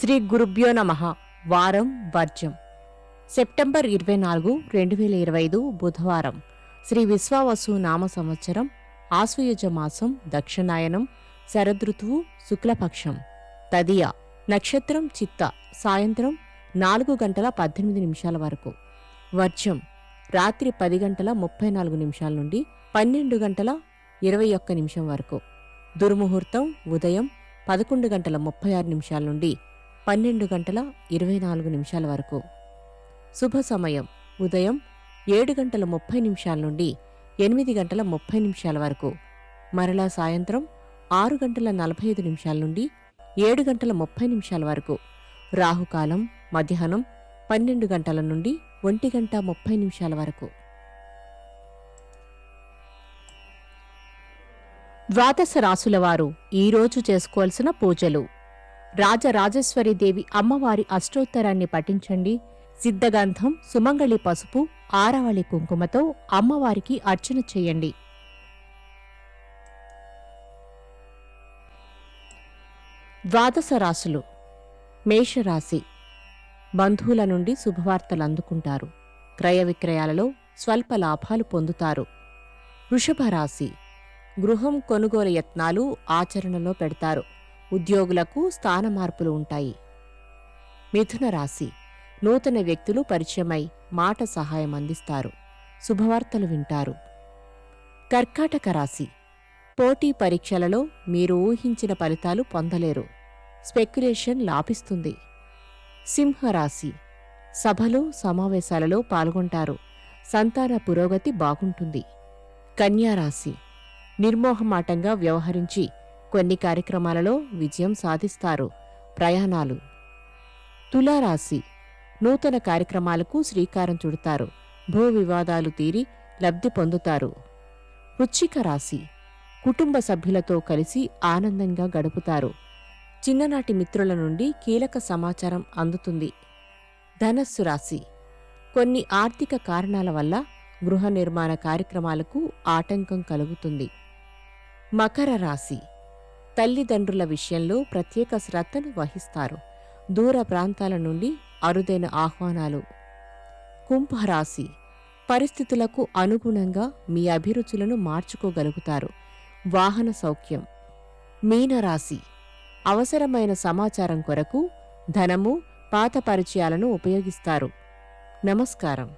శ్రీ గురుభ్యో నమ. వారం వర్జం సెప్టెంబర్ ఇరవై నాలుగు రెండు వేల ఇరవై ఐదు బుధవారం. శ్రీ విశ్వావసు నామ సంవత్సరం ఆశ్వయుజ మాసం దక్షిణాయనం శరదృతువు శుక్లపక్షం. తదియ నక్షత్రం చిత్త సాయంత్రం నాలుగు గంటల పద్దెనిమిది నిమిషాల వరకు. వర్జం రాత్రి పది గంటల ముప్పై నాలుగు నిమిషాల నుండి పన్నెండు గంటల ఇరవై ఒక్క నిమిషం వరకు. దుర్ముహూర్తం ఉదయం పదకొండు గంటల ముప్పై ఆరు నిమిషాల నుండి పన్నెండు గంటల ఇరవై నాలుగు నిమిషాల వరకు. శుభ సమయం. ఉదయం ఏడు గంటల ముప్పై నిమిషాల నుండి ఎనిమిది గంటల ముప్పై నిమిషాల వరకు. మరలా సాయంత్రం ఆరు గంటల నలభై ఐదు నిమిషాల నుండి ఏడు గంటల ముప్పై నిమిషాల వరకు. రాహుకాలం మధ్యాహ్నం పన్నెండు గంటల నుండి ఒంటి గంట ముప్పై నిమిషాల వరకు. ద్వాదశ రాసులవారు ఈరోజు చేసుకోవాల్సిన పూజలు. రాజరాజేశ్వరీదేవి అమ్మవారి అష్టోత్తరాన్ని పఠించండి. సిద్ధగంధం సుమంగళి పసుపు ఆరవళి కుంకుమతో అమ్మవారికి అర్చన చేయండి. ద్వాదశ రాశులు. మేషరాశి. బంధువుల నుండి శుభవార్తలు అందుకుంటారు. క్రయ విక్రయాలలో స్వల్ప లాభాలు పొందుతారు. వృషభ రాశి గృహం కొనుగోలు యత్నాలు ఆచరణలో పెడతారు. ఉద్యోగులకు స్థాన మార్పులు ఉంటాయి. మిథున రాశి. నూతన వ్యక్తులు పరిచయమై మాట సహాయం అందిస్తారు. శుభవార్తలు వింటారు. కర్కాటక రాశి. పోటీ పరీక్షలలో మీరు ఊహించిన ఫలితాలు పొందలేరు. స్పెక్యులేషన్ లాభిస్తుంది. సింహరాశి సభలు సమావేశాలలో పాల్గొంటారు. సంతాన పురోగతి బాగుంటుంది. కన్యారాశి నిర్మోహమాటంగా వ్యవహరించి కొన్ని కార్యక్రమాలలో విజయం సాధిస్తారు. ప్రయాణాలు. తులారాశి. నూతన కార్యక్రమాలకు శ్రీకారం చుడతారు. భూ వివాదాలు తీరి లబ్ధి పొందుతారు. వృచ్చిక రాశి. కుటుంబ సభ్యులతో కలిసి ఆనందంగా గడుపుతారు. చిన్ననాటి మిత్రుల నుండి కీలక సమాచారం అందుతుంది. ధనస్సు రాశి. కొన్ని ఆర్థిక కారణాల వల్ల గృహ నిర్మాణ కార్యక్రమాలకు ఆటంకం కలుగుతుంది. మకర రాశి. తల్లిదండ్రుల విషయంలో ప్రత్యేక శ్రద్ధను వహిస్తారు. దూర ప్రాంతాల నుండి అరుదైన ఆహ్వానాలు. కుంభరాశి. పరిస్థితులకు అనుగుణంగా మీ అభిరుచులను మార్చుకోగలుగుతారు. వాహన సౌఖ్యం. మీనరాశి. అవసరమైన సమాచారం కొరకు ధనము పాత పరిచయాలను ఉపయోగిస్తారు. నమస్కారం.